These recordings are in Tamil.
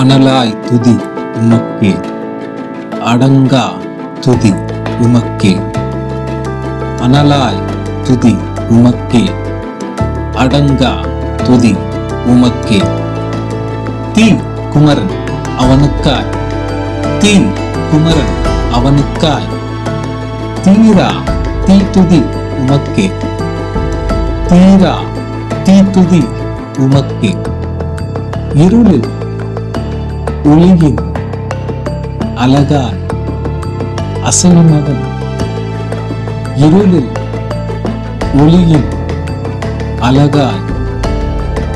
அனலாய் துதி உமக்கே. அடங்கா துதி உமக்கே. அனலாய் துதி உமக்கே. அடங்கா துதி உமக்கே. தீ குமரன் அவனுக்காய். தீ குமரன் அவனுக்காய். தீரா தீ துதி உமக்கே. தீரா தீ துதி உமக்கே. இருளில் ஒளியின் அழகாய் அசையுமவன் இருளில் ஒளியின் அழகாய்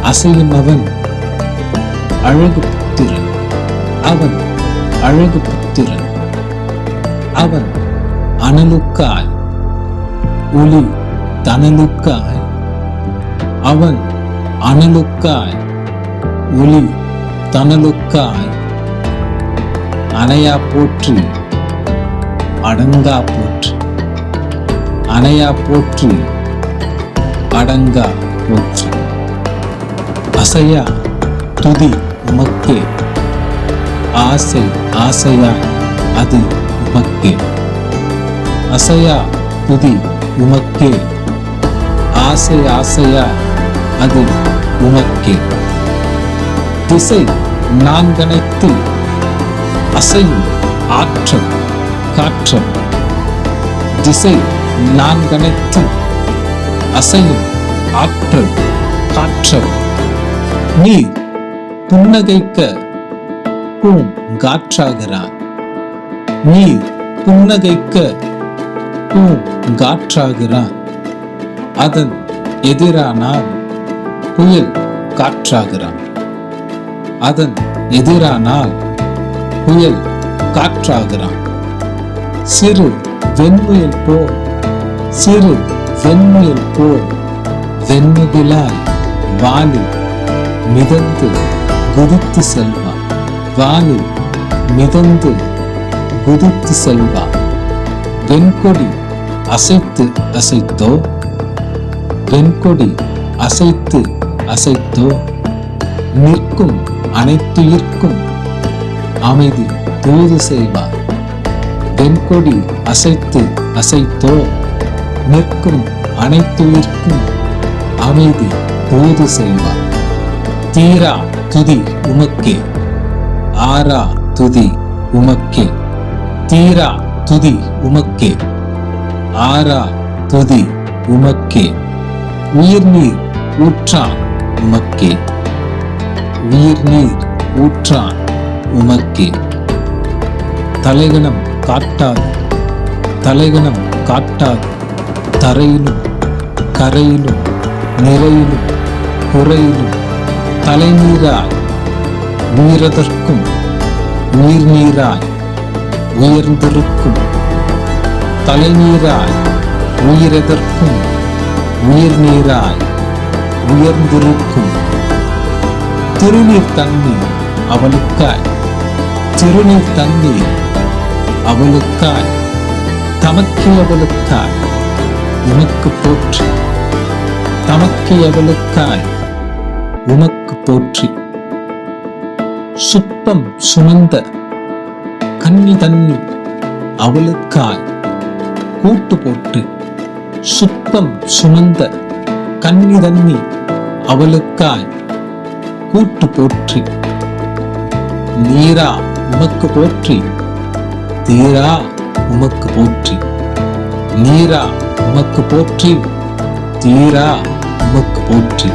அசையுமவன் அழகு புத்திரன் அவன் அழகு புத்திரன் அவன் அனலுக்காய் ஒளி தனலுக்காய் அவன் அனலுக்காய் ஒளி தனலுக்காய் அணையா போற்றி அடங்கா போற்று. அணையா போற்றி அடங்கா போற்று. அசையா துதி உமக்கே. ஆசை ஆசையா அது உமக்கே. அசையா துதி உமக்கே. ஆசை ஆசையா அது உமக்கே. திசை நான்கனைத்து அசைவு ஆற்றல் காற்றல் திசை நான்கனைத்து அசையும் ஆற்றல் காற்றல் நீர் புன்னகைக்க பூம் காற்றாகிறான் நீர் புன்னகைக்க பூம் காற்றாகிறான் அதன் எதிரானால் புயல் காற்றாகிறான் அதன் எதிரானால் புயல் காற்றாகிறான். சிறு வெண்முயல் போல் சிறு வெண்முயல் போல் வெண்முகிலாய் வாலில் மிதந்து குதித்து செல்வார் வாலில் மிதந்து குதித்து செல்வார் வெண்கொடி அசைத்து அசைத்தோ? வெண்கொடி அசைத்து அசைத்தோ? நிற்கும் அனைத்துயிர்க்கும் அமைதி தூது செய்வார் வெண்கொடி அசைத்து அசைத்தோ நிற்கும் அனைத்துயிர்க்கும் அமைதி தூது செய்வார் தீரா துதி உமக்கே ஆரா துதி உமக்கே தீரா துதி உமக்கே ஆரா துதி உமக்கே உயிர் நீர் ஊற்றான் உமக்கே உயிர் நீர் ஊற்றான் உமக்கே தலைகணம் காட்டாது. தலைகணம் காட்டாது. தரையிலும் கரையிலும் நிறையிலும் குறையிலும் தலைநீராய் உயிரதற்கும் உயிர் நீராய் உயர்ந்திருக்கும். தலைநீராய் உயிரதற்கும் உயிர் நீராய் உயர்ந்திருக்கும். திருநீர் தண்ணீர் அவனுக்காய். திருநீர் தண்ணீர் அவளுக்காய் தமக்கு அவளுக்காய் உனக்கு போற்றி. தமக்கு அவளுக்காய் உனக்கு போற்றி. சுப்பம் சுமந்த கன்னி தண்ணி அவளுக்காய் கூட்டு போட்டு. சுத்தம் சுமந்த கன்னி தண்ணி அவளுக்காய் கூட்டு போற்றி. நீரா உமக்கு போற்றி. தீரா உமக்கு போற்றி. நீரா உமக்கு போற்றி. தீரா உமக்கு போற்றி.